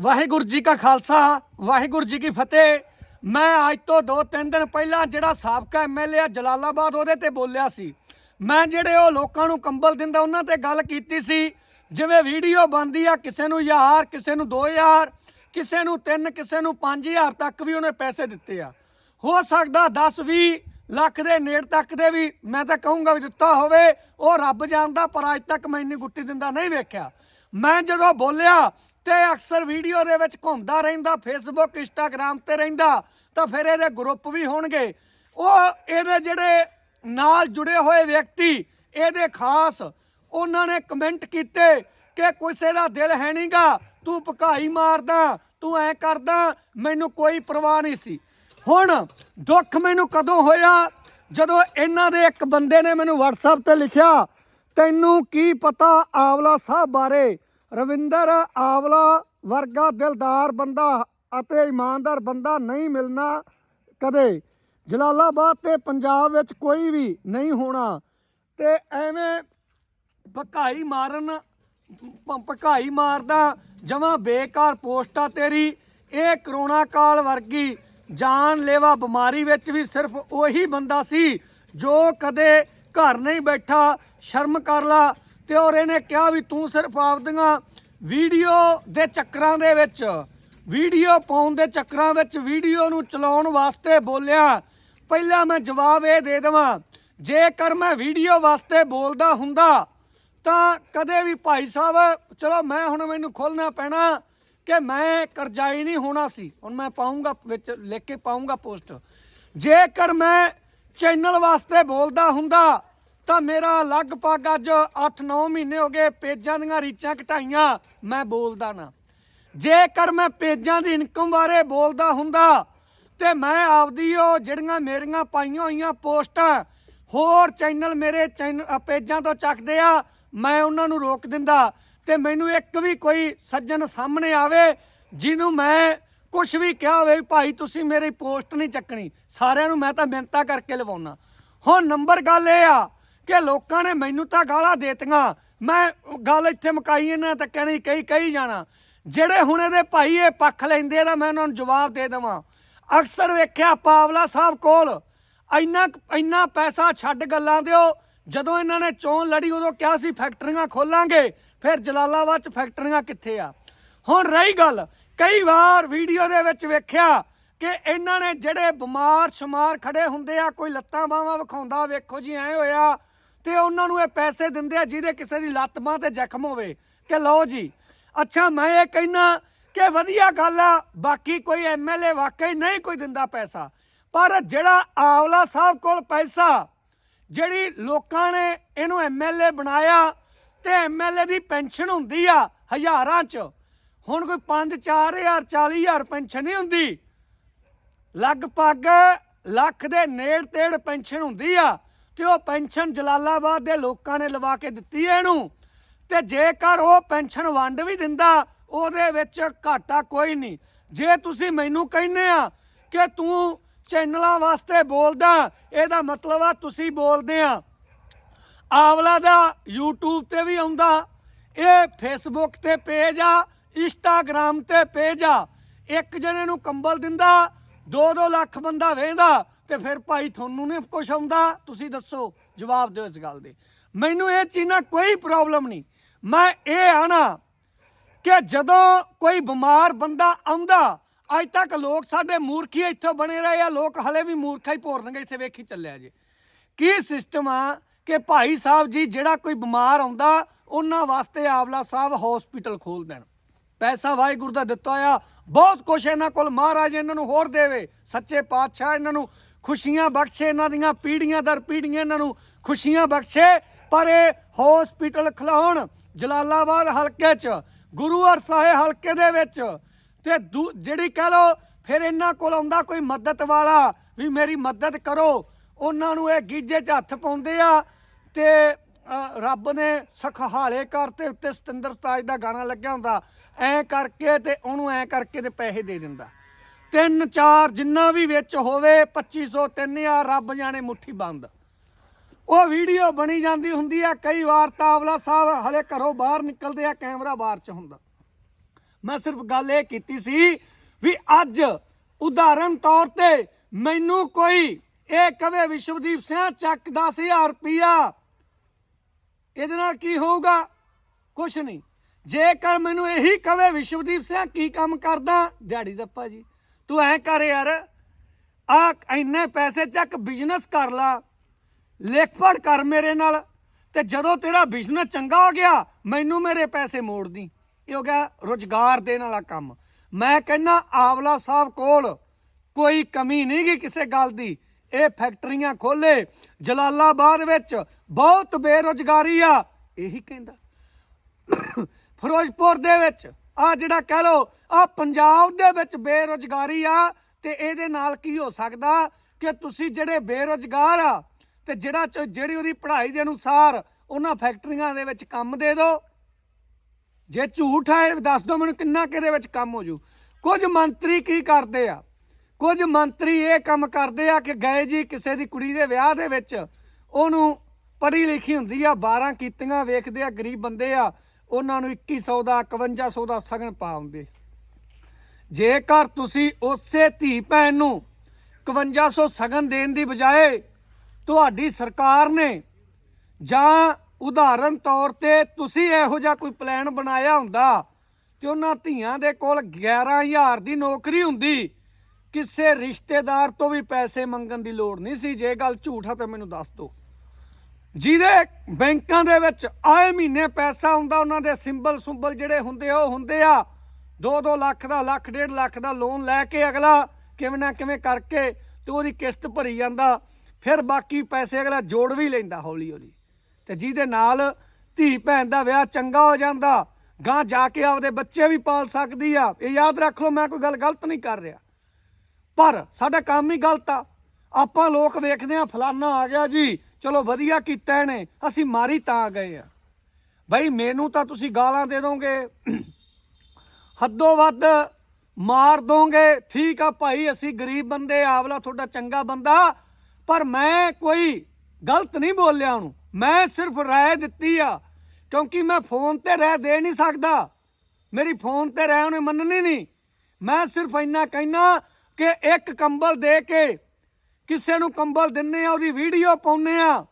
ਵਾਹਿਗੁਰੂ ਜੀ ਕਾ ਖਾਲਸਾ, ਵਾਹਿਗੁਰੂ ਜੀ ਕੀ ਫਤਿਹ। ਮੈਂ ਅੱਜ ਤੋਂ 2-3 ਦਿਨ ਪਹਿਲਾਂ ਜਿਹੜਾ ਸਾਬਕਾ ਐਮਐਲਏ ਆ ਜਲਾਲਾਬਾਦ ਉਹਦੇ ਤੇ ਬੋਲਿਆ ਸੀ। ਮੈਂ ਜਿਹੜੇ ਉਹ ਲੋਕਾਂ ਨੂੰ ਕੰਬਲ ਦਿੰਦਾ, ਉਹਨਾਂ ਤੇ ਗੱਲ ਕੀਤੀ ਸੀ। ਜਿਵੇਂ ਵੀਡੀਓ ਬਣਦੀ ਆ, ਕਿਸੇ ਨੂੰ 1000 ਕਿਸੇ ਨੂੰ 2000 ਕਿਸੇ ਨੂੰ 3 ਕਿਸੇ ਨੂੰ 5000 ਤੱਕ ਵੀ ਉਹਨੇ ਪੈਸੇ ਦਿੱਤੇ ਆ। ਹੋ ਸਕਦਾ 10-20 ਲੱਖ ਦੇ ਨੇੜ ਤੱਕ ਦੇ ਵੀ ਮੈਂ ਤਾਂ ਕਹੂੰਗਾ ਵੀ ਦਿੱਤਾ ਹੋਵੇ, ਉਹ ਰੱਬ ਜਾਣਦਾ ਪਰ ਅੱਜ ਤੱਕ ਮੈਂ ਇੰਨੀ ਗੁੱਟੀ ਦਿੰਦਾ ਨਹੀਂ ਵੇਖਿਆ। ਮੈਂ ਜਦੋਂ ਬੋਲਿਆ ਤੇ ਅਕਸਰ ਵੀਡੀਓ ਦੇ ਵਿੱਚ ਘੁੰਮਦਾ ਰਹਿੰਦਾ ਫੇਸਬੁੱਕ ਇੰਸਟਾਗ੍ਰam ਤੇ ਰਹਿੰਦਾ, ਤਾਂ ਫਿਰ ਇਹਦੇ ਗਰੁੱਪ ਵੀ ਹੋਣਗੇ। ਉਹ ਇਹਦੇ ਜਿਹੜੇ ਨਾਲ ਜੁੜੇ ਹੋਏ ਵਿਅਕਤੀ, ਇਹਦੇ ਖਾਸ ਉਹਨਾਂ ਨੇ ਕਮੈਂਟ ਕੀਤੇ ਕਿ ਕਿਸੇ ਦਾ ਦਿਲ ਹੈ ਨਹੀਂਗਾ ਤੂੰ ਭਕਾਈ ਮਾਰਦਾ, ਤੂੰ ਐ ਕਰਦਾ, ਮੈਨੂੰ ਕੋਈ ਪਰਵਾਹ ਨਹੀਂ ਸੀ। ਹੁਣ ਦੁੱਖ ਮੈਨੂੰ ਕਦੋਂ ਹੋਇਆ? ਜਦੋਂ ਇਹਨਾਂ ਦੇ ਇੱਕ ਬੰਦੇ ਨੇ ਮੈਨੂੰ WhatsApp ਤੇ ਲਿਖਿਆ, ਤੈਨੂੰ ਕੀ ਪਤਾ ਆਵਲਾ ਸਾਹਿਬ ਬਾਰੇ? ਰਵਿੰਦਰ, ਆਵਲਾ ਵਰਗਾ ਦਿਲਦਾਰ ਬੰਦਾ ਅਤੇ ਇਮਾਨਦਾਰ ਬੰਦਾ ਨਹੀਂ ਮਿਲਣਾ ਕਦੇ। ਜਲਾਲਾਬਾਦ ਤੇ ਪੰਜਾਬ ਵਿੱਚ ਕੋਈ ਵੀ ਨਹੀਂ ਹੋਣਾ ਤੇ ਐਵੇਂ ਭਕਾਈ ਮਾਰਨ, ਭ- ਭਕਾਈ ਮਾਰਦਾ, ਜਮਾ ਬੇਕਾਰ ਪੋਸਟਾ ਤੇਰੀ, ਇਹ ਕਰੋਨਾ ਕਾਲ ਵਰਗੀ ਜਾਨਲੇਵਾ ਬਿਮਾਰੀ ਵਿੱਚ ਵੀ ਸਿਰਫ ਉਹੀ ਬੰਦਾ ਸੀ ਜੋ ਕਦੇ ਘਰ ਨਹੀਂ ਬੈਠਾ, ਸ਼ਰਮ ਕਰ ਲਾ ਤੇ ਔਰ ਇਹਨੇ ਕਿਹਾ ਵੀ ਤੂੰ ਸਿਰਫ ਆਪਦੀਆਂ ਵੀਡੀਓ ਦੇ ਚੱਕਰਾਂ ਦੇ ਵਿੱਚ, ਵੀਡੀਓ ਪਾਉਣ ਦੇ ਚੱਕਰਾਂ ਵਿੱਚ ਵੀਡੀਓ ਨੂੰ ਚਲਾਉਣ ਵਾਸਤੇ ਬੋਲਿਆ। ਪਹਿਲਾਂ ਮੈਂ ਜਵਾਬ ਇਹ ਦੇ ਦੇਵਾਂ, ਜੇਕਰ ਮੈਂ ਵੀਡੀਓ ਵਾਸਤੇ ਬੋਲਦਾ ਹੁੰਦਾ, ਤਾਂ ਕਦੇ ਵੀ ਭਾਈ ਸਾਹਿਬ, ਚਲੋ ਮੈਂ ਹੁਣ ਮੈਨੂੰ ਖੋਲਣਾ ਪੈਣਾ ਕਿ ਮੈਂ ਕਰਜ਼ਾਈ ਨਹੀਂ ਹੋਣਾ ਸੀ। ਹੁਣ ਮੈਂ ਪਾਉਂਗਾ ਵਿੱਚ, ਲਿਖ ਕੇ ਪਾਉਂਗਾ ਪੋਸਟ। ਜੇਕਰ ਮੈਂ ਚੈਨਲ ਵਾਸਤੇ ਬੋਲਦਾ ਹੁੰਦਾ ਤਾਂ ਮੇਰਾ ਲਗਭਗ ਅੱਜ 8-9 ਮਹੀਨੇ ਹੋ ਗਏ ਪੇਜਾਂ ਦੀਆਂ ਰੀਚਾਂ ਘਟਾਈਆਂ ਮੈਂ ਬੋਲਦਾ ਨਾ। ਜੇਕਰ ਮੈਂ ਪੇਜਾਂ ਦੀ ਇਨਕਮ ਬਾਰੇ ਬੋਲਦਾ ਹੁੰਦਾ ਤੇ ਮੈਂ ਆਪਦੀ ਉਹ ਜਿਹੜੀਆਂ ਮੇਰੀਆਂ ਪਾਈਆਂ ਹੋਈਆਂ ਪੋਸਟਾਂ ਹੋਰ ਚੈਨਲ ਮੇਰੇ ਚੈਨਲ ਪੇਜਾਂ ਤੋਂ ਚੱਕਦੇ ਆ, ਮੈਂ ਉਹਨਾਂ ਨੂੰ ਰੋਕ ਦਿੰਦਾ ਤੇ ਮੈਨੂੰ ਇੱਕ ਵੀ ਕੋਈ ਸੱਜਣ ਸਾਹਮਣੇ ਆਵੇ ਜਿਹਨੂੰ ਮੈਂ ਕੁਝ ਵੀ ਕਿਹਾ ਹੋਵੇ ਵੀ ਭਾਈ ਤੁਸੀਂ ਮੇਰੀ ਪੋਸਟ ਨਹੀਂ ਚੱਕਣੀ। ਸਾਰਿਆਂ ਨੂੰ ਮੈਂ ਤਾਂ ਮਿਹਨਤਾਂ ਕਰਕੇ ਲਵਾਉਣਾ ਹੁਣ ਨੰਬਰ ਗੱਲ ਇਹ ਆ ਕਿ ਲੋਕਾਂ ਨੇ ਮੈਨੂੰ ਤਾਂ ਗਾਲਾਂ ਦੇਤੀਆਂ। ਮੈਂ ਗੱਲ ਇੱਥੇ ਮੁਕਾਈ ਇਹਨਾਂ ਤਾਂ ਕਹਿਣੀ ਕਈ ਕਹੀ ਜਾਣਾ। ਜਿਹੜੇ ਹੁਣ ਇਹਦੇ ਭਾਈ ਇਹ ਪੱਖ ਲੈਂਦੇ ਆ ਤਾਂ ਮੈਂ ਉਹਨਾਂ ਨੂੰ ਜਵਾਬ ਦੇ ਦੇਵਾਂ। ਅਕਸਰ ਵੇਖਿਆ ਪਾਵਲਾ ਸਾਹਿਬ ਕੋਲ, ਇੰਨਾ ਇੰਨਾ ਪੈਸਾ ਛੱਡ ਗੱਲਾਂ ਦਿਓ, ਜਦੋਂ ਇਹਨਾਂ ਨੇ ਚੋਣ ਲੜੀ ਉਦੋਂ ਕਿਹਾ ਸੀ ਫੈਕਟਰੀਆਂ ਖੋਲਾਂਗੇ, ਫਿਰ ਜਲਾਲਾਬਾਦ ਚ ਫੈਕਟਰੀਆਂ ਕਿੱਥੇ ਆ? ਹੁਣ ਰਹੀ ਗੱਲ, ਕਈ ਵਾਰ ਵੀਡੀਓ ਦੇ ਵਿੱਚ ਵੇਖਿਆ ਕਿ ਇਹਨਾਂ ਨੇ ਜਿਹੜੇ ਬਿਮਾਰ ਸ਼ਮਾਰ ਖੜੇ ਹੁੰਦੇ ਆ, ਕੋਈ ਲੱਤਾਂ ਬਾਹਾਂ ਵਿਖਾਉਂਦਾ, ਵੇਖੋ ਜੀ, ਐ ਹੋਇਆ ਤੇ ਉਹਨਾਂ ਨੂੰ ਇਹ ਪੈਸੇ ਦਿੰਦੇ ਆ ਜਿਹਦੇ ਕਿਸੇ ਦੀ ਲੱਤ ਬਾਂਹ ਤੇ ਜ਼ਖਮ ਹੋਵੇ ਕਿ ਲਓ ਜੀ, ਅੱਛਾ ਮੈਂ ਇਹ ਕਹਿਣਾ ਕਿ ਵਧੀਆ ਗੱਲ ਆ, ਬਾਕੀ ਕੋਈ ਐਮਐਲਏ ਵਾਕਈ ਨਹੀਂ ਕੋਈ ਦਿੰਦਾ ਪੈਸਾ। ਪਰ ਜਿਹੜਾ ਆਵਲਾ ਸਾਹਿਬ ਕੋਲ ਪੈਸਾ, ਜਿਹੜੀ ਲੋਕਾਂ ਨੇ ਇਹਨੂੰ ਐਮਐਲਏ ਬਣਾਇਆ ਤੇ ਐਮਐਲਏ ਦੀ ਪੈਨਸ਼ਨ ਹੁੰਦੀ ਆ ਹਜ਼ਾਰਾਂ ਚ, ਹੁਣ ਕੋਈ 5 4000 40000 ਪੈਨਸ਼ਨ ਨਹੀਂ ਹੁੰਦੀ। ਲਗਭਗ ਲੱਖ ਦੇ ਨੇੜ ਤੇੜ ਪੈਨਸ਼ਨ ਹੁੰਦੀ ਆ। ਕਿ ਉਹ ਪੈਨਸ਼ਨ ਜਲਾਲਾਬਾਦ ਦੇ ਲੋਕਾਂ ਨੇ ਲਵਾ ਕੇ ਦਿੱਤੀ ਹੈ ਇਹਨੂੰ। ਤੇ ਜੇਕਰ ਉਹ ਪੈਨਸ਼ਨ ਵੰਡ ਵੀ ਦਿੰਦਾ, ਉਹਦੇ ਵਿੱਚ ਘਾਟਾ ਕੋਈ ਨਹੀਂ। ਜੇ ਤੁਸੀਂ ਮੈਨੂੰ ਕਹਿੰਦੇ ਆ ਕਿ ਤੂੰ ਚੈਨਲਾਂ ਵਾਸਤੇ ਬੋਲਦਾ, ਇਹਦਾ ਮਤਲਬ ਆ ਤੁਸੀਂ ਬੋਲਦੇ ਆ। ਆਵਲਾ ਦਾ YouTube ਤੇ ਵੀ ਆਉਂਦਾ, ਇਹ Facebook ਤੇ ਪੇਜ ਆ, Instagram ਤੇ ਪੇਜ ਆ। ਇੱਕ ਜਣੇ ਨੂੰ ਕੰਬਲ ਦਿੰਦਾ 2-2 ਲੱਖ ਬੰਦਾ ਵੇਂਦਾ ਤੇ ਫਿਰ ਭਾਈ ਤੁਹਾਨੂੰ ਨੇ ਕੁਛ ਆਉਂਦਾ। ਤੁਸੀਂ ਦੱਸੋ, ਜਵਾਬ ਦਿਓ ਇਸ ਗੱਲ ਦੇ। ਮੈਨੂੰ ਇਹ ਚੀਜ਼ ਨਾਲ ਕੋਈ ਪ੍ਰੋਬਲਮ ਨਹੀਂ। ਮੈਂ ਇਹ ਆਣਾ ਕਿ ਜਦੋਂ ਕੋਈ ਬਿਮਾਰ ਬੰਦਾ ਆਉਂਦਾ, ਅੱਜ ਤੱਕ ਲੋਕ ਸਾਡੇ ਮੂਰਖੀ ਇੱਥੋਂ ਬਣੇ ਰਹੇ ਆ, ਲੋਕ ਹਲੇ ਵੀ ਮੂਰਖਾ ਹੀ ਭੋਰਨਗੇ ਇੱਥੇ ਵੇਖੀ ਚੱਲਿਆ ਜੇ। ਕੀ ਸਿਸਟਮ ਆ ਕਿ ਭਾਈ ਸਾਹਿਬ ਜੀ ਜਿਹੜਾ ਕੋਈ ਬਿਮਾਰ ਆਉਂਦਾ, ਉਹਨਾਂ ਵਾਸਤੇ ਆਵਲਾ ਸਾਹਿਬ ਹਸਪੀਟਲ ਖੋਲ ਦੇਣ। ਪੈਸਾ ਵਾਹਿਗੁਰੂ ਦਾ ਦਿੱਤਾ ਆ ਬਹੁਤ ਕੁਛ ਇਹਨਾਂ ਕੋਲ ਮਹਾਰਾਜ ਇਹਨਾਂ ਨੂੰ ਹੋਰ ਦੇਵੇ, ਸੱਚੇ ਪਾਤਸ਼ਾਹ ਇਹਨਾਂ ਨੂੰ। ਖੁਸ਼ੀਆਂ ਬਖਸ਼ੇ ਇਹਨਾਂ ਦੀਆਂ, ਪੀੜ੍ਹੀਆਂ ਦਰ ਪੀੜੀਆਂ ਇਹਨਾਂ ਨੂੰ ਖੁਸ਼ੀਆਂ ਬਖਸ਼ੇ। ਪਰ ਇਹ ਹਸਪੀਟਲ ਖਲਾਉਣ ਜਲਾਲਾਬਾਦ ਹਲਕੇ 'ਚ, ਗੁਰੂ ਅਰ ਸਾਹਿਬ ਹਲਕੇ ਦੇ ਵਿੱਚ। ਤੇ ਦੂ- ਜਿਹੜੀ ਕਹ ਲੋ ਫਿਰ ਇਹਨਾਂ ਕੋਲ ਆਉਂਦਾ ਕੋਈ ਮਦਦ ਵਾਲਾ ਵੀ ਮੇਰੀ ਮਦਦ ਕਰੋ। ਉਹਨਾਂ ਨੂੰ ਇਹ ਗੀਜੇ 'ਚ ਹੱਥ ਪਾਉਂਦੇ ਆ ਤੇ ਰੱਬ ਨੇ ਸਖਹਾਲੇ ਕਰ ਉੱਤੇ ਸਤਿੰਦਰ ਸਤਾਜ ਦਾ ਗਾਣਾ ਲੱਗਿਆ ਹੁੰਦਾ। ਐ ਕਰਕੇ ਤੇ ਉਹਨੂੰ ਐ ਕਰਕੇ ਤੇ ਪੈਸੇ ਦੇ ਦਿੰਦਾ। ਤਿੰਨ ਚਾਰ ਜਿੰਨਾ ਵੀ ਵਿੱਚ ਹੋਵੇ 2500 3000 ਰੱਬ ਜਾਣੇ ਮੁੱਠੀ ਬੰਦ। ਉਹ ਵੀਡੀਓ ਬਣੀ ਜਾਂਦੀ ਹੁੰਦੀ ਆ, ਕਈ ਵਾਰ ਤਾਵਲਾ ਸਾਹਿਬ ਹਲੇ ਘਰੋਂ ਬਾਹਰ ਨਿਕਲਦੇ ਆ, ਕੈਮਰਾ ਬਾਹਰ ਚ ਹੁੰਦਾ। ਮੈਂ ਸਿਰਫ ਗੱਲ ਇਹ ਕੀਤੀ ਸੀ ਵੀ ਅੱਜ ਉਦਾਹਰਨ ਤੌਰ ਤੇ ਮੈਨੂੰ ਕੋਈ, ਇਹ ਕਵੇ ਵਿਸ਼ਵਦੀਪ ਸਿੰਘ ਚੱਕ 10000 ਰੁਪਿਆ ਇਹਦੇ ਨਾਲ ਕੀ ਹੋਊਗਾ? ਕੁਛ ਨਹੀਂ। ਜੇਕਰ ਮੈਨੂੰ ਇਹੀ ਕਵੇ ਵਿਸ਼ਵਦੀਪ ਸਿੰਘ ਕੀ ਕੰਮ ਕਰਦਾ, ਦਿਹਾੜੀ ਦੱਪਾ ਜੀ। ਤੂੰ ਐ ਕਰ ਯਾਰ ਆ ਇੰਨੇ ਪੈਸੇ ਚੱਕ ਬਿਜ਼ਨਸ ਕਰ ਲਾ ਲਿਖ ਪੜ ਕਰ ਮੇਰੇ ਨਾਲ, ਤੇ ਜਦੋਂ ਤੇਰਾ ਬਿਜ਼ਨਸ ਚੰਗਾ ਹੋ ਗਿਆ, ਮੈਨੂੰ ਮੇਰੇ ਪੈਸੇ ਮੋੜ ਦੀ। ਇਹ ਹੋ ਗਿਆ ਰੋਜ਼ਗਾਰ ਦੇਣ ਵਾਲਾ ਕੰਮ। ਮੈਂ ਕਹਿੰਨਾ ਆਵਲਾ ਸਾਹਿਬ ਕੋਲ ਕੋਈ ਕਮੀ ਨਹੀਂ ਗਈ ਕਿਸੇ ਗੱਲ ਦੀ। ਇਹ ਫੈਕਟਰੀਆਂ ਖੋਲੇ, ਜਲਾਲਾਬਾਦ ਵਿੱਚ ਬਹੁਤ ਬੇਰੁਜ਼ਗਾਰੀ ਆ। ਇਹੀ ਕਹਿੰਦਾ। ਫਿਰੋਜ਼ਪੁਰ ਦੇ ਵਿੱਚ ਆ ਜਿਹੜਾ ਕਹਿ ਲੋ ਆ ਪੰਜਾਬ ਦੇ ਵਿੱਚ ਬੇਰੁਜ਼ਗਾਰੀ ਆ, ਤੇ ਇਹਦੇ ਨਾਲ ਕੀ ਹੋ ਸਕਦਾ ਕਿ ਤੁਸੀਂ ਜਿਹੜੇ ਬੇਰੁਜ਼ਗਾਰ ਆ, ਤੇ ਜਿਹੜਾ ਜਿਹੜੀ ਉਹਦੀ ਪੜ੍ਹਾਈ ਦੇ ਅਨੁਸਾਰ ਉਹਨਾਂ ਫੈਕਟਰੀਆਂ ਦੇ ਵਿੱਚ ਕੰਮ ਦੇ ਦਿਓ। ਜੇ ਝੂਠ ਹੈ ਦੱਸ ਦਿਓ ਮੈਨੂੰ ਕਿੰਨਾ ਕਿਹਦੇ ਵਿੱਚ ਕੰਮ ਹੋ ਜੂ। ਕੁਝ ਮੰਤਰੀ ਕੀ ਕਰਦੇ ਆ? ਕੁਝ ਮੰਤਰੀ ਇਹ ਕੰਮ ਕਰਦੇ ਆ ਕਿ ਗਏ ਜੀ ਕਿਸੇ ਦੀ ਕੁੜੀ ਦੇ ਵਿਆਹ ਦੇ ਵਿੱਚ, ਉਹਨੂੰ ਪੜ੍ਹੀ ਲਿਖੀ ਹੁੰਦੀ ਆ 12 ਕੀਤੀਆਂ ਵੇਖਦੇ ਆ, ਗਰੀਬ ਬੰਦੇ ਆ ਉਹਨਾਂ ਨੂੰ 2100 ਦਾ 5100 ਦਾ ਸਗਨ ਪਾਉਂਦੇ ਜੇਕਰ ਤੁਸੀਂ ਉਸੇ ਧੀ ਭੈਣ ਨੂੰ 5100 ਸਗਨ ਦੇਣ ਦੀ ਬਜਾਏ ਤੁਹਾਡੀ ਸਰਕਾਰ ਨੇ ਜਾਂ ਉਦਾਹਰਨ ਤੌਰ ਤੇ ਤੁਸੀਂ ਇਹੋ ਜਿਹਾ ਕੋਈ ਪਲਾਨ ਬਣਾਇਆ ਹੁੰਦਾ ਕਿ ਉਹਨਾਂ ਧੀਆਂ ਦੇ ਕੋਲ 11000 ਦੀ ਨੌਕਰੀ ਹੁੰਦੀ, ਕਿਸੇ ਰਿਸ਼ਤੇਦਾਰ ਤੋਂ ਵੀ ਪੈਸੇ ਮੰਗਣ ਦੀ ਲੋੜ ਨਹੀਂ ਸੀ। ਜੇ ਗੱਲ ਝੂਠ ਆ ਤਾਂ ਮੈਨੂੰ ਦੱਸ ਦਿਓ। ਜਿਹਦੇ ਬੈਂਕਾਂ ਦੇ ਵਿੱਚ ਆਏ ਮਹੀਨੇ ਪੈਸਾ ਹੁੰਦਾ ਉਹਨਾਂ ਦੇ ਸਿੰਬਲ ਸੁੰਬਲ ਜਿਹੜੇ ਹੁੰਦੇ ਆ, ਉਹ ਹੁੰਦੇ ਆ। 2-2 ਲੱਖ ਦਾ ਲੱਖ ਡੇਢ ਲੱਖ ਦਾ ਲੋਨ ਲੈ ਕੇ ਅਗਲਾ ਕਿਵੇਂ ਨਾ ਕਿਵੇਂ ਕਰਕੇ ਤੇ ਉਹਦੀ ਕਿਸ਼ਤ ਭਰੀ ਜਾਂਦਾ। ਫਿਰ ਬਾਕੀ ਪੈਸੇ ਅਗਲਾ ਜੋੜ ਵੀ ਲੈਂਦਾ ਹੌਲੀ ਹੌਲੀ। ਤੇ ਜਿਹਦੇ ਨਾਲ ਧੀ ਭੈਣ ਦਾ ਵਿਆਹ ਚੰਗਾ ਹੋ ਜਾਂਦਾ ਗਾਂ ਜਾ ਕੇ ਆਪਦੇ ਬੱਚੇ ਵੀ ਪਾਲ ਸਕਦੀ ਆ। ਇਹ ਯਾਦ ਰੱਖ ਲਓ ਮੈਂ ਕੋਈ ਗੱਲ ਗਲਤ ਨਹੀਂ ਕਰ ਰਿਹਾ। ਪਰ ਸਾਡਾ ਕੰਮ ਹੀ ਗਲਤ ਆ। ਆਪਾਂ ਲੋਕ ਵੇਖਦੇ ਆ ਫਲਾਨਾ ਆ ਗਿਆ ਜੀ। ਚਲੋ ਵਧੀਆ ਕੀਤਾ ਇਹਨੇ, ਅਸੀਂ ਮਾਰੀ ਤਾਂ ਗਏ ਆ। ਬਈ ਮੈਨੂੰ ਤਾਂ ਤੁਸੀਂ ਗਾਲਾਂ ਦੇ ਦੋਗੇ। ਹੱਦੋਂ ਵੱਧ ਮਾਰ ਦੋਗੇ। ਠੀਕ ਆ ਭਾਈ, ਅਸੀਂ ਗਰੀਬ ਬੰਦੇ, ਆਵਲਾ ਤੁਹਾਡਾ ਚੰਗਾ ਬੰਦਾ। ਪਰ ਮੈਂ ਕੋਈ ਗਲਤ ਨਹੀਂ ਬੋਲਿਆ ਉਹਨੂੰ। ਮੈਂ ਸਿਰਫ ਰਾਏ ਦਿੱਤੀ ਆ, ਕਿਉਂਕਿ ਮੈਂ ਫੋਨ ਤੇ ਰਹਿ ਦੇ ਨਹੀਂ ਸਕਦਾ। ਮੇਰੀ ਫੋਨ ਤੇ ਰਹਿ ਉਹਨੇ ਮੰਨਣੀ ਨਹੀਂ। ਮੈਂ ਸਿਰਫ ਇੰਨਾ ਕਹਿਣਾ ਕਿ ਇੱਕ ਕੰਬਲ ਦੇ ਕੇ ਕਿਸੇ ਨੂੰ ਕੰਬਲ ਦਿੰਨੇ ਆ, ਉਹਦੀ ਵੀਡੀਓ ਪਾਉਨੇ ਆ।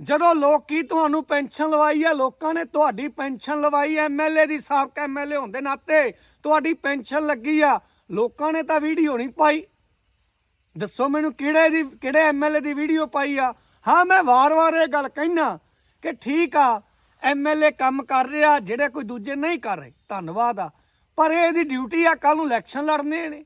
ਜਦੋਂ ਲੋਕੀ ਤੁਹਾਨੂੰ ਪੈਨਸ਼ਨ ਲਵਾਈ ਹੈ ਲੋਕਾਂ ਨੇ ਤੁਹਾਡੀ ਪੈਨਸ਼ਨ ਲਵਾਈ ਐਮਐਲਏ ਦੀ ਸਾਬਕਾ ਐਮਐਲਏ ਹੋਣ ਦੇ ਨਾਤੇ ਤੁਹਾਡੀ ਪੈਨਸ਼ਨ ਲੱਗੀ ਆ। ਲੋਕਾਂ ਨੇ ਤਾਂ ਵੀਡੀਓ ਨਹੀਂ ਪਾਈ। ਦੱਸੋ ਮੈਨੂੰ ਕਿਹੜੇ ਦੀ, ਕਿਹੜੇ ਐਮਐਲਏ ਦੀ ਵੀਡੀਓ ਪਾਈ ਆ? ਹਾਂ, ਮੈਂ ਵਾਰ-ਵਾਰ ਇਹ ਗੱਲ ਕਹਿਣਾ ਕਿ ਠੀਕ ਆ ਐਮਐਲਏ ਕੰਮ ਕਰ ਰਿਹਾ, ਜਿਹੜੇ ਕੋਈ ਦੂਜੇ ਨਹੀਂ ਕਰ ਰਹੇ। ਧੰਨਵਾਦ ਆ। ਪਰ ਇਹਦੀ ਡਿਊਟੀ ਆ ਕੱਲ ਨੂੰ ਇਲੈਕਸ਼ਨ ਲੜਨੇ ਨੇ।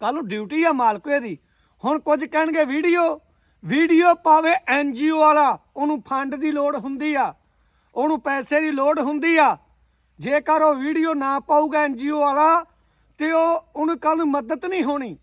ਕੱਲ ਨੂੰ ਡਿਊਟੀ ਆ ਮਾਲਕੋ ਦੀ ਹੁਣ ਕੁਝ ਕਹਿਣਗੇ, ਵੀਡੀਓ ਵੀਡੀਓ ਪਾਵੇ ਐਨਜੀਓ ਵਾਲਾ, ਉਹਨੂੰ ਫੰਡ ਦੀ ਲੋੜ ਹੁੰਦੀ ਆ। ਉਹਨੂੰ ਪੈਸੇ ਦੀ ਲੋੜ ਹੁੰਦੀ ਆ। ਜੇਕਰ ਉਹ ਵੀਡੀਓ ਨਾ ਪਾਊਗਾ ਐਨਜੀਓ ਵਾਲਾ, ਤੇ ਉਹ, ਉਹਨੂੰ ਕੱਲ ਨੂੰ ਮਦਦ ਨਹੀਂ ਹੋਣੀ।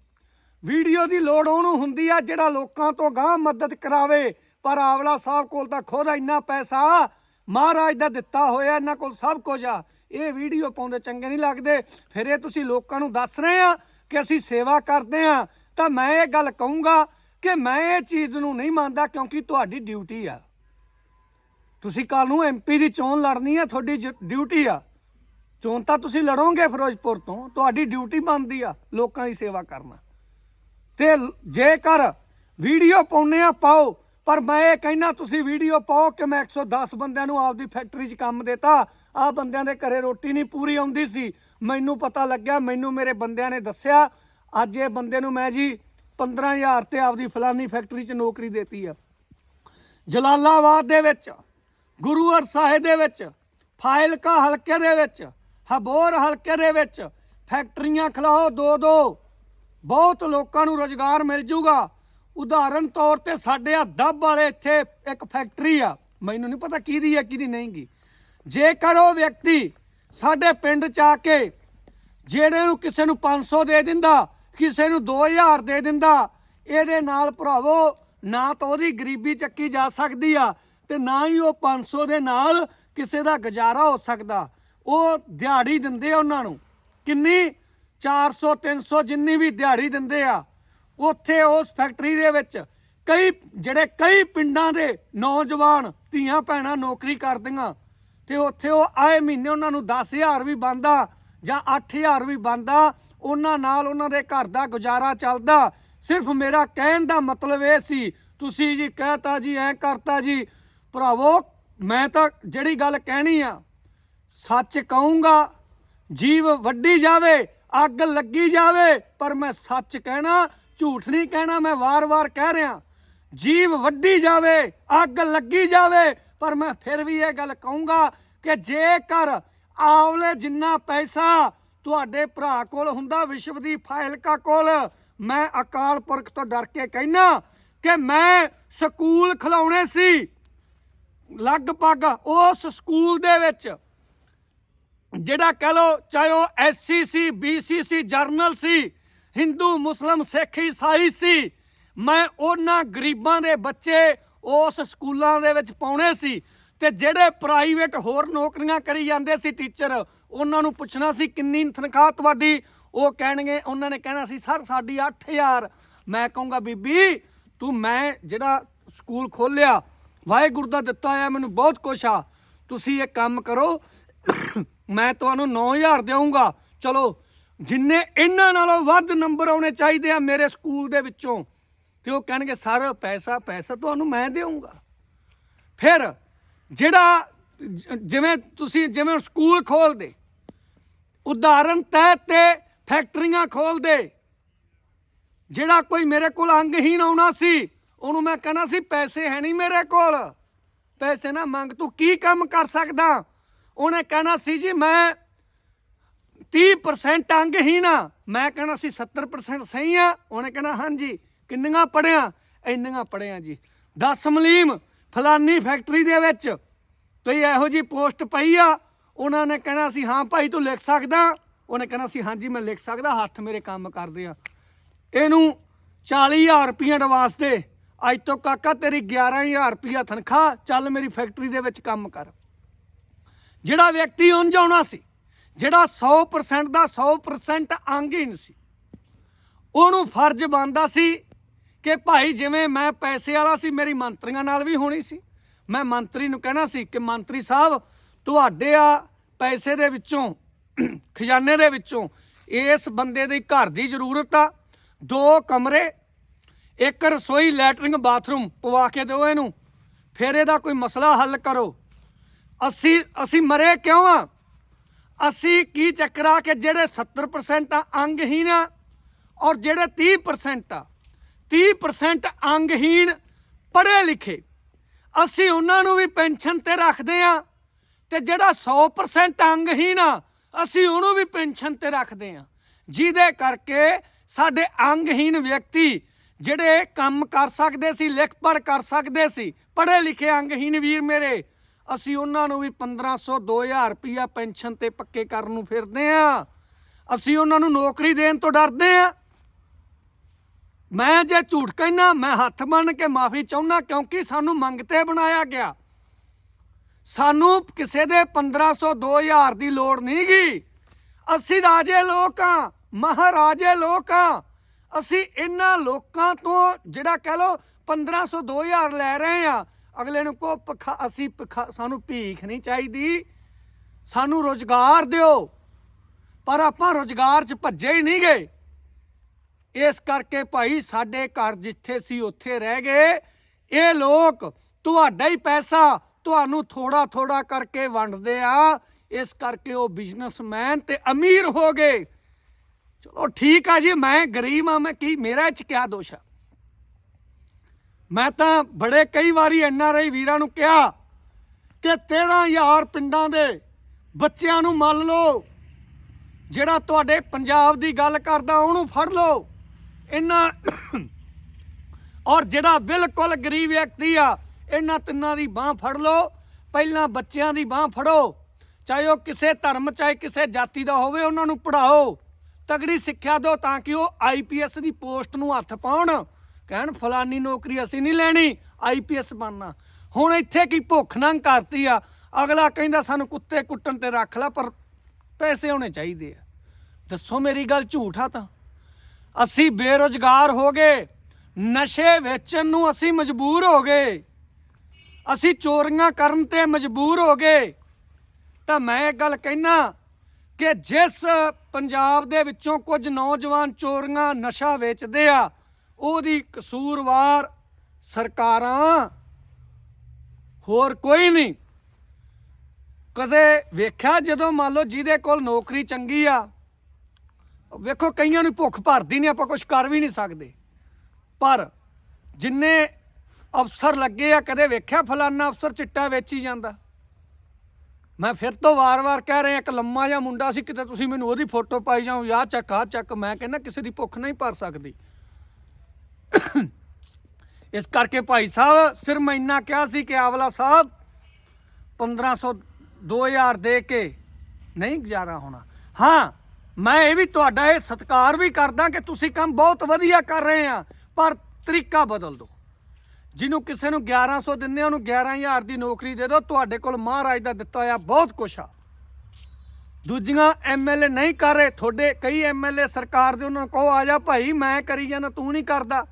ਵੀਡੀਓ ਦੀ ਲੋੜ ਉਹਨੂੰ ਹੁੰਦੀ ਆ, ਜਿਹੜਾ ਲੋਕਾਂ ਤੋਂ ਗਾਂ ਮਦਦ ਕਰਾਵੇ। ਪਰ ਆਵਲਾ ਸਾਹਿਬ ਕੋਲ ਤਾਂ ਖੁਦ ਇੰਨਾ ਪੈਸਾ, ਮਹਾਰਾਜ ਦਾ ਦਿੱਤਾ ਹੋਇਆ, ਇਹਨਾਂ ਕੋਲ ਸਭ ਕੁਝ ਆ। ਇਹ ਵੀਡੀਓ ਪਾਉਂਦੇ ਚੰਗੇ ਨਹੀਂ ਲੱਗਦੇ। ਫਿਰ ਇਹ ਤੁਸੀਂ ਲੋਕਾਂ ਨੂੰ ਦੱਸ ਰਹੇ ਆ ਕਿ ਅਸੀਂ ਸੇਵਾ ਕਰਦੇ ਆ। ਤਾਂ ਮੈਂ ਇਹ ਗੱਲ ਕਹੂੰਗਾ ਕਿ ਮੈਂ ਇਹ ਚੀਜ਼ ਨੂੰ ਨਹੀਂ ਮੰਨਦਾ ਕਿਉਂਕਿ ਤੁਹਾਡੀ ਡਿਊਟੀ ਆ। ਤੁਸੀਂ ਕੱਲ ਨੂੰ ਐਮਪੀ ਦੀ ਚੋਣ ਲੜਨੀ ਆ, ਤੁਹਾਡੀ ਜ- ਡਿਊਟੀ ਆ। ਚੋਣ ਤਾਂ ਤੁਸੀਂ ਲੜੋਗੇ ਫਿਰੋਜ਼ਪੁਰ ਤੋਂ, ਤੁਹਾਡੀ ਡਿਊਟੀ ਬਣਦੀ ਆ ਲੋਕਾਂ ਦੀ ਸੇਵਾ ਕਰਨਾ। ਤੇ ਜੇਕਰ ਵੀਡੀਓ ਪਾਉਨੇ ਆ, ਪਾਓ, ਪਰ ਮੈਂ ਇਹ ਕਹਿਣਾ ਤੁਸੀਂ ਵੀਡੀਓ ਪਾਓ ਕਿ ਮੈਂ 110 ਬੰਦਿਆਂ ਨੂੰ ਆਪਦੀ ਫੈਕਟਰੀ 'ਚ ਕੰਮ ਦਿੱਤਾ ਆ ਬੰਦਿਆਂ ਦੇ ਘਰੇ ਰੋਟੀ ਨਹੀਂ ਪੂਰੀ ਆਉਂਦੀ ਸੀ। ਮੈਨੂੰ ਪਤਾ ਲੱਗਿਆ, ਮੈਨੂੰ ਮੇਰੇ ਬੰਦਿਆਂ ਨੇ ਦੱਸਿਆ ਅੱਜ ਇਹ ਬੰਦੇ ਨੂੰ ਮੈਂ ਜੀ 15000 ਤੇ ਆਪਦੀ ਫਲਾਨੀ ਫੈਕਟਰੀ 'ਚ ਨੌਕਰੀ ਦੇਤੀ ਆ। ਜਲਾਲਾਬਾਦ ਦੇ ਵਿੱਚ ਗੁਰੂਅਰ ਸਾਹਿਬ ਦੇ ਵਿੱਚ ਫਾਇਲਕਾ ਹਲਕੇ ਦੇ ਵਿੱਚ, ਹਬੋਰ ਹਲਕੇ ਦੇ ਵਿੱਚ ਫੈਕਟਰੀਆਂ ਖਲਾਓ ਦੋ ਦੋ। ਬਹੁਤ ਲੋਕਾਂ ਨੂੰ ਰੋਜ਼ਗਾਰ ਮਿਲ ਜੂਗਾ। ਉਦਾਹਰਨ ਤੌਰ ਤੇ ਸਾਡੇ ਆ ਦੱਬ ਵਾਲੇ ਇੱਥੇ ਇੱਕ ਫੈਕਟਰੀ ਆ। ਮੈਨੂੰ ਨਹੀਂ ਪਤਾ ਕਿਹਦੀ ਹੈ, ਕਿਹਦੀ ਨਹੀਂਗੀ ਜੇਕਰ ਉਹ ਵਿਅਕਤੀ ਸਾਡੇ ਪਿੰਡ ਚ ਆ ਕੇ, ਜਿਹੜੇ ਨੂੰ ਕਿਸੇ ਨੂੰ 500 ਦੇ ਦਿੰਦਾ ਕਿਸੇ ਨੂੰ 2000 ਦੇ ਦਿੰਦਾ, ਇਹਦੇ ਨਾਲ ਭਰਾਵੋ, ਨਾ ਤਾਂ ਉਹਦੀ ਗਰੀਬੀ ਚੱਕੀ ਜਾ ਸਕਦੀ ਆ ਤੇ ਨਾ ਹੀ ਉਹ 500 ਦੇ ਨਾਲ ਕਿਸੇ ਦਾ ਗੁਜ਼ਾਰਾ ਹੋ ਸਕਦਾ। ਉਹ ਦਿਹਾੜੀ ਦਿੰਦੇ ਆ ਉਹਨਾਂ ਨੂੰ। ਕਿੰਨੀ? 400 300 ਜਿੰਨੀ ਵੀ ਦਿਹਾੜੀ ਦਿੰਦੇ ਆ। ਉੱਥੇ ਉਸ ਫੈਕਟਰੀ ਦੇ ਵਿੱਚ ਕਈ, ਜਿਹੜੇ ਕਈ ਪਿੰਡਾਂ ਦੇ ਨੌਜਵਾਨ ਧੀਆਂ ਭੈਣਾਂ ਨੌਕਰੀ ਕਰਦੀਆਂ ਤੇ ਉੱਥੇ ਉਹ ਆਏ ਮਹੀਨੇ ਉਹਨਾਂ ਨੂੰ 10000 ਵੀ ਬੰਦਾ ਜਾਂ 8000 ਵੀ ਬੰਦਾ ਉਹਨਾਂ ਨਾਲ ਉਹਨਾਂ ਦੇ ਘਰ ਦਾ ਗੁਜ਼ਾਰਾ ਚੱਲਦਾ। ਸਿਰਫ ਮੇਰਾ ਕਹਿਣ ਦਾ ਮਤਲਬ ਇਹ ਸੀ, ਤੁਸੀਂ ਜੀ ਕਹਿਤਾ ਜੀ, ਐ ਕਰਤਾ ਜੀ। ਭਰਾਵੋ, ਮੈਂ ਤਾਂ ਜਿਹੜੀ ਗੱਲ ਕਹਿਣੀ ਆ, ਸੱਚ ਕਹੂੰਗਾ, ਜੀਵ ਵੱਡੀ ਜਾਵੇ, ਅੱਗ ਲੱਗੀ ਜਾਵੇ, ਪਰ ਮੈਂ ਸੱਚ ਕਹਿਣਾ, ਝੂਠ ਨਹੀਂ ਕਹਿਣਾ, ਮੈਂ ਵਾਰ-ਵਾਰ ਕਹਿ ਰਿਹਾ। ਜੀਵ ਵੱਡੀ ਜਾਵੇ, ਅੱਗ ਲੱਗੀ ਜਾਵੇ, ਪਰ ਮੈਂ ਫਿਰ ਵੀ ਇਹ ਗੱਲ ਕਹੂੰਗਾ ਕਿ ਜੇਕਰ ਆਵਲੇ ਜਿੰਨਾ ਪੈਸਾ ਤੁਹਾਡੇ ਭਰਾ ਕੋਲ ਹੁੰਦਾ ਵਿਸ਼ਵ ਦੀ ਫਾਇਲਕਾ ਕੋਲ। ਮੈਂ ਅਕਾਲ ਪੁਰਖ ਤੋਂ ਡਰ ਕੇ ਕਹਿਣਾ ਕਿ ਮੈਂ ਸਕੂਲ ਖਿਲਾਉਣੇ ਸੀ। ਲਗਭਗ ਉਸ ਸਕੂਲ ਦੇ ਵਿੱਚ, ਜਿਹੜਾ ਕਹ ਲੋ ਚਾਹੇ ਉਹ ਐਸਸੀ ਸੀ ਬੀਸੀ ਸੀ, ਜਰਨਲ ਸੀ, ਹਿੰਦੂ, ਮੁਸਲਮ, ਸਿੱਖ, ਈਸਾਈ ਸੀ, ਮੈਂ ਉਹਨਾਂ ਗਰੀਬਾਂ ਦੇ ਬੱਚੇ ਉਸ ਸਕੂਲਾਂ ਦੇ ਵਿੱਚ ਪਾਉਣੇ ਸੀ। ਤੇ ਜਿਹੜੇ ਪ੍ਰਾਈਵੇਟ ਹੋਰ ਨੌਕਰੀਆਂ ਕਰੀ ਜਾਂਦੇ ਸੀ ਟੀਚਰ ਉਹਨਾਂ ਨੂੰ ਪੁੱਛਣਾ ਸੀ ਕਿੰਨੀ ਤਨਖਾਹ ਤੁਹਾਡੀ? ਉਹ ਕਹਿਣਗੇ, ਉਹਨਾਂ ਨੇ ਕਹਿਣਾ ਸੀ, ਸਰ, ਸਾਡੀ 8000 ਮੈਂ ਕਹੂੰਗਾ, ਬੀਬੀ, ਤੂੰ ਮੈਂ ਜਿਹੜਾ ਸਕੂਲ ਖੋਲਿਆ ਵਾਹਿਗੁਰੂ ਦਾ ਦਿੱਤਾ ਆ ਮੈਨੂੰ ਬਹੁਤ ਕੁਛ ਆ। ਤੁਸੀਂ ਇਹ ਕੰਮ ਕਰੋ, ਮੈਂ ਤੁਹਾਨੂੰ 9000 ਦੇਵਾਂਗਾ ਚਲੋ, ਜਿੰਨੇ ਇਹਨਾਂ ਨਾਲੋਂ ਵੱਧ ਨੰਬਰ ਆਉਣੇ ਚਾਹੀਦੇ ਆ ਮੇਰੇ ਸਕੂਲ ਦੇ ਵਿੱਚੋਂ, ਤੇ ਉਹ ਕਹਿਣਗੇ, ਸਰ, ਪੈਸਾ ਪੈਸਾ ਤੁਹਾਨੂੰ ਮੈਂ ਦੇਵਾਂਗਾ ਫਿਰ ਜਿਹੜਾ ਜਿਵੇਂ ਤੁਸੀਂ ਜਿਵੇਂ ਸਕੂਲ ਖੋਲਦੇ, ਉਦਾਹਰਨ ਤਹਿਤ ਤੇ ਫੈਕਟਰੀਆਂ ਖੋਲਦੇ, ਜਿਹੜਾ ਕੋਈ ਮੇਰੇ ਕੋਲ ਅੰਗਹੀਣ ਆਉਣਾ ਸੀ, ਉਹਨੂੰ ਮੈਂ ਕਹਿਣਾ ਸੀ, ਪੈਸੇ ਹੈ ਨਹੀਂ ਮੇਰੇ ਕੋਲ, ਪੈਸੇ ਨਾ ਮੰਗ, ਤੂੰ ਕੀ ਕੰਮ ਕਰ ਸਕਦਾ? ਉਹਨੇ ਕਹਿਣਾ ਸੀ ਜੀ, ਮੈਂ 30% ਅੰਗਹੀਣ ਆ। ਮੈਂ ਕਹਿਣਾ ਸੀ 70% ਸਹੀ ਆ। ਉਹਨੇ ਕਹਿਣਾ, ਹਾਂਜੀ, ਕਿੰਨੀਆਂ ਪੜਿਆ ਇੰਨੀਆਂ ਪੜਿਆ ਜੀ। 10 ਮਲੀਮ ਫਲਾਨੀ ਫੈਕਟਰੀ ਦੇ ਵਿੱਚ ਕੋਈ ਇਹੋ ਜੀ ਪੋਸਟ ਪਈ ਆ, ਉਹਨਾਂ ਨੇ ਕਹਿਣਾ ਸੀ, ਹਾਂ ਭਾਈ ਤੂੰ ਲਿਖ ਸਕਦਾ। ਉਹਨੇ ਕਹਿਣਾ ਸੀ, ਹਾਂਜੀ, ਮੈਂ ਲਿਖ ਸਕਦਾ, ਹੱਥ ਮੇਰੇ ਕੰਮ ਕਰਦੇ ਆ। ਇਹਨੂੰ 40000 ਰੁਪਈਆ ਐਡਵਾਂਸ ਦੇ, ਅੱਜ ਤੋਂ ਕਾਕਾ ਤੇਰੀ 11000 ਰੁਪਈਆ ਤਨਖਾਹ, ਚੱਲ ਮੇਰੀ ਫੈਕਟਰੀ ਦੇ ਵਿੱਚ ਕੰਮ ਕਰ। ਜਿਹੜਾ ਵਿਅਕਤੀ ਉਂਝ ਆਉਣਾ ਸੀ, ਜਿਹੜਾ 100% ਦਾ 100% ਅੰਗਹੀਣ ਸੀ, ਉਹਨੂੰ ਫਰਜ਼ ਬਣਦਾ ਸੀ ਕਿ ਭਾਈ ਜਿਵੇਂ ਮੈਂ ਪੈਸੇ ਵਾਲਾ ਸੀ, ਮੇਰੀ ਮੰਤਰੀਆਂ ਨਾਲ ਵੀ ਹੋਣੀ ਸੀ। ਮੈਂ ਮੰਤਰੀ ਨੂੰ ਕਹਿਣਾ ਸੀ ਕਿ ਮੰਤਰੀ ਸਾਹਿਬ, ਤੁਹਾਡੇ ਆ ਪੈਸੇ ਦੇ ਵਿੱਚੋਂ, ਖਜ਼ਾਨੇ ਦੇ ਵਿੱਚੋਂ ਇਸ ਬੰਦੇ ਦੀ ਘਰ ਦੀ ਜ਼ਰੂਰਤ ਆ। ਦੋ ਕਮਰੇ, ਇੱਕ ਰਸੋਈ ਲੈਟਰਿੰਗ ਬਾਥਰੂਮ ਪਵਾ ਕੇ ਦਿਓ ਇਹਨੂੰ। ਫਿਰ ਇਹਦਾ ਕੋਈ ਮਸਲਾ ਹੱਲ ਕਰੋ। ਅਸੀਂ ਅਸੀਂ ਮਰੇ ਕਿਉਂ ਆ? ਅਸੀਂ ਕੀ ਚੱਕਰਾ ਕਿ ਜਿਹੜੇ 70% ਆ, ਅੰਗਹੀਣ ਆ ਔਰ ਜਿਹੜੇ 30% ਆ 30% ਅੰਗਹੀਣ ਪੜ੍ਹੇ ਲਿਖੇ। ਅਸੀਂ ਉਹਨਾਂ ਨੂੰ ਵੀ ਪੈਨਸ਼ਨ ਤੇ ਰੱਖਦੇ ਆ ਤੇ ਜਿਹੜਾ 100% ਅੰਗਹੀਣ ਆ, ਅਸੀਂ ਉਹਨੂੰ ਵੀ ਪੈਨਸ਼ਨ ਤੇ ਰੱਖਦੇ ਆ। ਜਿਹਦੇ ਕਰਕੇ ਸਾਡੇ ਅੰਗਹੀਣ ਵਿਅਕਤੀ ਜਿਹੜੇ ਕੰਮ ਕਰ ਸਕਦੇ ਸੀ ਲਿਖ ਪੜ੍ਹ ਕਰ ਸਕਦੇ ਸੀ ਪੜ੍ਹੇ ਲਿਖੇ ਅੰਗਹੀਣ ਵੀਰ ਮੇਰੇ, ਅਸੀਂ ਉਹਨਾਂ ਨੂੰ ਵੀ 1500 2000 ਰੁਪਇਆ ਪੈਨਸ਼ਨ ਤੇ ਪੱਕੇ ਕਰਨ ਨੂੰ ਫਿਰਦੇ ਆ। ਅਸੀਂ ਉਹਨਾਂ ਨੂੰ ਨੌਕਰੀ ਦੇਣ ਤੋਂ ਡਰਦੇ ਆ। ਮੈਂ ਜੇ ਝੂਠ ਕਹਿਣਾ ਮੈਂ ਹੱਥ ਬੰਨ ਕੇ ਮਾਫੀ ਚਾਹੁੰਦਾ ਕਿਉਂਕਿ ਸਾਨੂੰ ਮੰਗਤੇ ਬਣਾਇਆ ਗਿਆ। ਸਾਨੂੰ ਕਿਸੇ ਦੇ 1500 2000 ਦੀ ਲੋੜ ਨਹੀਂ ਗਈ ਅਸੀਂ ਰਾਜੇ ਲੋਕ ਆ, ਮਹਾਰਾਜੇ ਲੋਕ ਆ। ਅਸੀਂ ਇਹਨਾਂ ਲੋਕਾਂ ਤੋਂ ਜਿਹੜਾ ਕਹਿ ਲੋ 1500 2000 ਲੈ ਰਹੇ ਆ। ਅਗਲੇ ਨੂੰ ਕੋ ਪਖਾ ਅਸੀਂ ਭਿਖਾ- ਸਾਨੂੰ ਭੀਖ ਨਹੀਂ ਚਾਹੀਦੀ। ਸਾਨੂੰ ਰੋਜ਼ਗਾਰ ਦਿਓ। ਪਰ ਆਪਾਂ ਰੋਜ਼ਗਾਰ 'ਚ ਭੱਜੇ ਹੀ ਨਹੀਂ ਗਏ। ਇਸ ਕਰਕੇ ਭਾਈ ਸਾਡੇ ਘਰ ਜਿੱਥੇ ਸੀ ਉੱਥੇ ਰਹਿ ਗਏ, ਇਹ ਲੋਕ ਤੁਹਾਡਾ ਹੀ ਪੈਸਾ ਤੁਹਾਨੂੰ ਥੋੜਾ ਥੋੜਾ ਕਰਕੇ ਵੰਡਦੇ ਆ। ਇਸ ਕਰਕੇ ਉਹ ਬਿਜ਼ਨਸਮੈਨ ਤੇ ਅਮੀਰ ਹੋ ਗਏ। ਚਲੋ ਠੀਕ ਆ ਜੀ, ਮੈਂ ਗਰੀਬ ਆ, ਮੈਂ ਕੀ, ਮੇਰਾ ਚ ਕਿਆ ਦੋਸ਼ ਆ? ਮੈਂ ਤਾਂ ਬੜੇ ਕਈ ਵਾਰੀ ਐੱਨ ਆਰ ਆਈ ਵੀਰਾਂ ਨੂੰ ਕਿਹਾ ਕਿ 13000 ਪਿੰਡਾਂ ਦੇ ਬੱਚਿਆਂ ਨੂੰ ਮੰਨ ਲਓ, ਜਿਹੜਾ ਤੁਹਾਡੇ ਪੰਜਾਬ ਦੀ ਗੱਲ ਕਰਦਾ ਉਹਨੂੰ ਫੜ ਲਓ। ਇਹਨਾਂ ਔਰ ਜਿਹੜਾ ਬਿਲਕੁਲ ਗਰੀਬ ਵਿਅਕਤੀ ਆ, ਇਹਨਾਂ ਤਿੰਨਾਂ ਦੀ ਬਾਹ ਫੜ ਲਓ, ਪਹਿਲਾਂ ਬੱਚਿਆਂ ਦੀ ਬਾਹ ਫੜੋ, ਚਾਹੇ ਉਹ ਕਿਸੇ ਧਰਮ, ਚਾਹੇ ਕਿਸੇ ਜਾਤੀ ਦਾ ਹੋਵੇ, ਉਹਨਾਂ ਨੂੰ ਪੜਾਓ ਤਗੜੀ ਸਿੱਖਿਆ ਦਿਓ ਤਾਂ ਕਿ ਉਹ ਆਈਪੀਐਸ ਦੀ ਪੋਸਟ ਨੂੰ ਹੱਥ ਪਾਉਣ, ਕਹਿਣ ਫਲਾਨੀ ਨੌਕਰੀ ਅਸੀਂ ਨਹੀਂ ਲੈਣੀ ਆਈਪੀਐਸ ਬਣਨਾ। ਹੁਣ ਇੱਥੇ ਕੀ ਭੁੱਖ ਨੰਗ ਕਰਤੀ ਆ, ਅਗਲਾ ਕਹਿੰਦਾ ਸਾਨੂੰ ਕੁੱਤੇ ਕੁੱਟਣ ਤੇ ਰੱਖ ਲੈ, ਪਰ ਪੈਸੇ ਹੋਣੇ ਚਾਹੀਦੇ ਆ। ਦੱਸੋ ਮੇਰੀ ਗੱਲ ਝੂਠ ਆ ਤਾਂ। ਅਸੀਂ ਬੇਰੁਜ਼ਗਾਰ ਹੋ ਗਏ, ਨਸ਼ੇ ਵੇਚਣ ਨੂੰ ਅਸੀਂ ਮਜਬੂਰ ਹੋ ਗਏ, ਅਸੀਂ ਚੋਰੀਆਂ ਕਰਨ ਤੇ ਮਜਬੂਰ ਹੋ ਗਏ। ਤਾਂ ਮੈਂ ਇਹ ਗੱਲ ਕਹਿਣਾ ਕਿ ਜਿਸ ਪੰਜਾਬ ਦੇ ਵਿੱਚੋਂ ਕੁਝ ਨੌਜਵਾਨ ਚੋਰੀਆਂ, ਨਸ਼ਾ ਵੇਚਦੇ ਆ, ਉਹਦੀ ਕਸੂਰਵਾਰ ਸਰਕਾਰਾਂ, ਹੋਰ ਕੋਈ ਨਹੀਂ। ਕਦੇ ਵੇਖਿਆ ਜਦੋਂ ਮੰਨ ਲਓ ਜਿਹਦੇ ਕੋਲ ਨੌਕਰੀ ਚੰਗੀ ਆ ਵੇਖੋ, ਕਈਆਂ ਨੂੰ ਭੁੱਖ ਭਰਦੀ ਨਹੀਂ ਆਪਾਂ ਕੁਝ ਕਰ ਵੀ ਨਹੀਂ ਸਕਦੇ। ਪਰ ਜਿੰਨੇ ਅਫਸਰ ਲੱਗੇ ਆ, ਕਦੇ ਵੇਖਿਆ ਫਲਾਨਾ ਅਫਸਰ ਚਿੱਟਾ ਵੇਚੀ ਜਾਂਦਾ? ਮੈਂ ਫਿਰ ਤੋਂ ਵਾਰ-ਵਾਰ ਕਹਿ ਰਿਹਾ, ਇੱਕ ਲੰਮਾ ਜਿਹਾ ਮੁੰਡਾ ਸੀ, ਕਿਤੇ ਤੁਸੀਂ ਮੈਨੂੰ ਉਹਦੀ ਫੋਟੋ ਪਾਈ ਜਾਓ ਯਾ ਚੱਕ ਆ ਚੱਕ, ਮੈਂ ਕਹਿੰਦਾ ਕਿਸੇ ਦੀ ਭੁੱਖ ਨਹੀਂ ਭਰ ਸਕਦੀ। ਇਸ ਕਰਕੇ ਭਾਈ ਸਾਹਿਬ, ਸਿਰ ਮੈਂ ਇੰਨਾ ਕਿਹਾ ਸੀ ਕਿ ਆਵਲਾ ਸਾਹਿਬ 1500 2000 ਦੇ ਕੇ ਨਹੀਂ ਗੁਜ਼ਾਰਾ ਹੋਣਾ। ਹਾਂ ਮੈਂ ਇਹ ਵੀ ਤੁਹਾਡਾ ਇਹ ਸਤਿਕਾਰ ਵੀ ਕਰਦਾ ਕਿ ਤੁਸੀਂ ਕੰਮ ਬਹੁਤ ਵਧੀਆ ਕਰ ਰਹੇ ਆ, ਪਰ ਤਰੀਕਾ ਬਦਲ ਦਿਓ। ਜਿਹਨੂੰ ਕਿਸੇ ਨੂੰ 1100 ਦਿੰਦੇ ਆ, ਉਹਨੂੰ 11000 ਦੀ ਨੌਕਰੀ ਦੇ ਦਿਓ। ਤੁਹਾਡੇ ਕੋਲ ਮਹਾਰਾਜ ਦਾ ਦਿੱਤਾ ਹੋਇਆ ਬਹੁਤ ਕੁਛ ਆ। ਦੂਜੀਆਂ ਐਮਐਲਏ ਨਹੀਂ ਕਰ ਰਹੇ, ਤੁਹਾਡੇ ਕਈ ਐਮਐਲਏ ਸਰਕਾਰ ਦੇ ਉਹਨਾਂ ਨੂੰ ਕਹੋ, ਆ ਜਾ ਭਾਈ, ਮੈਂ ਕਰੀ ਜਾਂਦਾ, ਤੂੰ ਨਹੀਂ ਕਰਦਾ।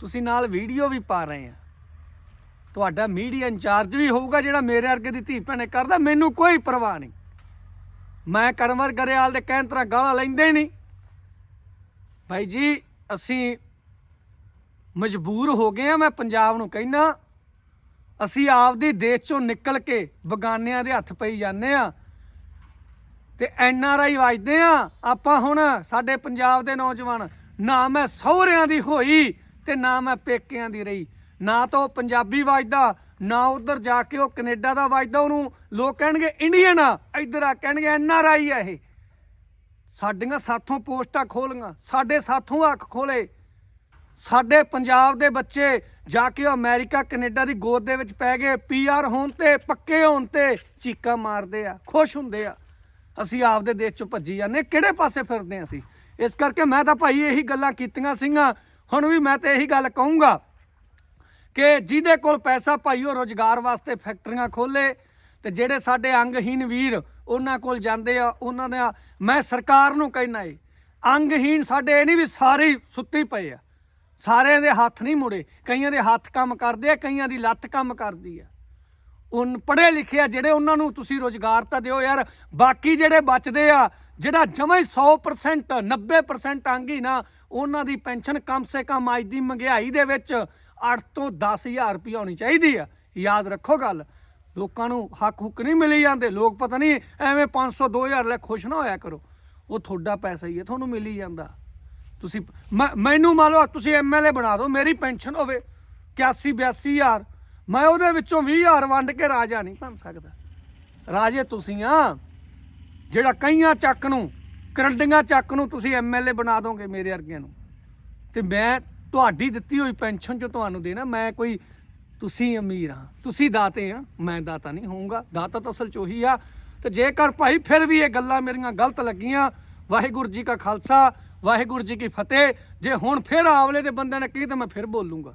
ਤੁਸੀਂ ਨਾਲ ਵੀਡੀਓ ਵੀ ਪਾ ਰਹੇ ਆ। ਤੁਹਾਡਾ ਮੀਡੀਆ ਇੰਚਾਰਜ ਵੀ ਹੋਊਗਾ, ਜਿਹੜਾ ਮੇਰੇ ਵਰਗੇ ਦੀ ਧੀ ਭੈਣੇ ਕਰਦਾ। ਮੈਨੂੰ ਕੋਈ ਪਰਵਾਹ ਨਹੀਂ। ਮੈਂ ਕਰਮਰ ਗਰੇਵਾਲ ਦੇ ਕਹਿਣ ਤਰ੍ਹਾਂ ਗਾਲਾਂ ਲੈਂਦੇ ਨਹੀਂ। ਭਾਈ ਜੀ, ਅਸੀਂ ਮਜਬੂਰ ਹੋ ਗਏ ਆ, ਮੈਂ ਪੰਜਾਬ ਨੂੰ ਕਹਿਣਾ ਅਸੀਂ ਆਪਦੀ ਦੇਸ਼ ਚੋਂ ਨਿਕਲ ਕੇ ਬਗਾਨਿਆਂ ਦੇ ਹੱਥ ਪਈ ਜਾਂਦੇ ਆ ਤੇ ਐਨ ਆਰ ਆਈ ਵਜਦੇ ਆ। ਆਪਾਂ ਹੁਣ ਸਾਡੇ ਪੰਜਾਬ ਦੇ ਨੌਜਵਾਨ, ਨਾ ਮੈਂ ਸਹੁਰਿਆਂ ਦੀ ਹੋਈ ਤੇ ਨਾ ਮੈਂ ਪੇਕਿਆਂ ਦੀ ਰਹੀ। ਨਾ ਤਾਂ ਉਹ ਪੰਜਾਬੀ ਵਜਦਾ ਨਾ ਉਧਰ ਜਾ ਕੇ ਉਹ ਕੈਨੇਡਾ ਦਾ ਵੱਜਦਾ ਉਹਨੂੰ। ਲੋਕ ਕਹਿਣਗੇ, ਇੰਡੀਅਨ ਆ। ਇੱਧਰ ਆ, ਕਹਿਣਗੇ, ਐਨ ਆਰ ਆਈ ਆ ਇਹ। ਸਾਡੀਆਂ ਸਾਥੋਂ ਪੋਸਟਾਂ ਖੋਲੀਆਂ। ਸਾਡੇ ਸਾਥੋਂ ਅੱਖ ਖੋਲੇ। ਸਾਡੇ ਪੰਜਾਬ ਦੇ ਬੱਚੇ ਜਾ ਕੇ ਉਹ ਅਮਰੀਕਾ, ਕੈਨੇਡਾ ਦੀ ਗੋਦ ਦੇ ਵਿੱਚ ਪੈ ਗਏ। ਪੀਆਰ ਹੋਣ ਤੇ, ਪੱਕੇ ਹੋਣ ਤੇ ਚੀਕਾਂ ਮਾਰਦੇ ਆ, ਖੁਸ਼ ਹੁੰਦੇ ਆ। ਅਸੀਂ ਆਪਦੇ ਦੇਸ਼ ਚੋਂ ਭੱਜੀ ਜਾਂਦੇ ਕਿਹੜੇ ਪਾਸੇ ਫਿਰਦੇ ਆ ਅਸੀਂ? ਇਸ ਕਰਕੇ ਮੈਂ ਤਾਂ ਭਾਈ ਇਹੀ ਗੱਲਾਂ ਕੀਤੀਆਂ ਸਿੰਘਾਂ ਹੁਣ ਵੀ ਮੈਂ ਤੇ ਇਹੀ ਗੱਲ ਕਹੂੰਗਾ। ਕਿ ਜਿਹਦੇ ਕੋਲ ਪੈਸਾ ਭਾਈ ਉਹ ਰੋਜ਼ਗਾਰ ਵਾਸਤੇ ਫੈਕਟਰੀਆਂ ਖੋਲੇ ਤੇ ਜਿਹੜੇ ਸਾਡੇ ਅੰਗਹੀਨ ਵੀਰ ਉਹਨਾਂ ਕੋਲ ਜਾਂਦੇ ਆ, ਉਹਨਾਂ ਨੇ ਮੈਂ ਸਰਕਾਰ ਨੂੰ ਕਹਿਣਾ ਏ ਅੰਗਹੀਨ ਸਾਡੇ ਇਹ ਨਹੀਂ ਵੀ ਸਾਰੇ ਹੀ ਸੁੱਤੇ ਪਏ ਆ। ਸਾਰਿਆਂ ਦੇ ਹੱਥ ਨਹੀਂ ਮੁੜੇ, ਕਈਆਂ ਦੇ ਹੱਥ ਕੰਮ ਕਰਦੇ ਆ, ਕਈਆਂ ਦੀ ਲੱਤ ਕੰਮ ਕਰਦੀ ਆ। ਉਨ ਪੜ੍ਹੇ ਲਿਖੇ ਆ ਜਿਹੜੇ ਉਹਨਾਂ ਨੂੰ ਤੁਸੀਂ ਰੋਜ਼ਗਾਰ ਤਾਂ ਦਿਓ ਯਾਰ, ਬਾਕੀ ਜਿਹੜੇ ਬਚਦੇ ਆ, ਜਿਹੜਾ ਜਮਾਂ ਹੀ 100% 90% ਅੰਗੀ ਨਾ ਉਹਨਾਂ ਦੀ ਪੈਨਸ਼ਨ ਕਮ ਸੇ ਕਮ ਅੱਜ ਦੀ ਮਹਿੰਗਾਈ ਦੇ ਵਿੱਚ 8 ਤੋਂ 10000 ਰੁਪਏ ਹੋਣੀ ਚਾਹੀਦੀ ਆ। ਯਾਦ ਰੱਖੋ ਗੱਲ, ਲੋਕਾਂ ਨੂੰ ਹੱਕ ਹੁੱਕ ਨਹੀਂ ਮਿਲੀ ਜਾਂਦੇ, ਲੋਕ ਪਤਾ ਨਹੀਂ ਐਵੇਂ 500 2000 ਲੈ ਖੁਸ਼ ਨਾ ਹੋਇਆ ਕਰੋ। ਉਹ ਤੁਹਾਡਾ ਪੈਸਾ ਹੀ ਹੈ ਤੁਹਾਨੂੰ ਮਿਲੀ ਜਾਂਦਾ। ਤੁਸੀਂ ਮੈਂ- ਮੈਨੂੰ ਮੰਨ ਲਓ ਤੁਸੀਂ ਐਮਐਲਏ ਬਣਾ ਦਿਓ, ਮੇਰੀ ਪੈਨਸ਼ਨ ਹੋਵੇ 81 82000 ਮੈਂ ਉਹਦੇ ਵਿੱਚੋਂ 20000 ਵੰਡ ਕੇ ਰਾਜਾ ਨਹੀਂ ਬਣ ਸਕਦਾ। ਰਾਜੇ ਤੁਸੀਂ ਆ, ਜਿਹੜਾ ਕਈਆਂ ਚੱਕ ਨੂੰ, ਕਰੰਡੀਆਂ ਚੱਕ ਨੂੰ ਤੁਸੀਂ ਐਮਐਲਏ ਬਣਾ ਦੋਗੇ ਮੇਰੇ ਵਰਗਿਆਂ ਨੂੰ। ਤੇ ਮੈਂ ਤੁਹਾਡੀ ਦਿੱਤੀ ਹੋਈ ਪੈਨਸ਼ਨ ਜੋ ਤੁਹਾਨੂੰ ਦੇਣਾ, ਮੈਂ ਕੋਈ ਤੁਸੀਂ ਅਮੀਰ ਹਾਂ, ਤੁਸੀਂ ਦਾਤੇ ਆ ਮੈਂ ਦਾਤਾ ਨਹੀਂ ਹੋਊਂਗਾ, ਦਾਤਾ ਤਾਂ ਅਸਲ ਚ ਉਹੀ ਆ। ਤੇ ਜੇਕਰ ਭਾਈ ਫਿਰ ਵੀ ਇਹ ਗੱਲਾਂ ਮੇਰੀਆਂ ਗਲਤ ਲੱਗੀਆਂ, ਵਾਹਿਗੁਰੂ ਜੀ ਕਾ ਖਾਲਸਾ, ਵਾਹਿਗੁਰੂ ਜੀ ਕੀ ਫਤਿਹ, ਜੇ ਹੁਣ ਫਿਰ ਆਵਲੇ ਦੇ ਬੰਦੇ ਨੇ ਕਹੀ ਤਾਂ ਮੈਂ ਫਿਰ ਬੋਲੂੰਗਾ।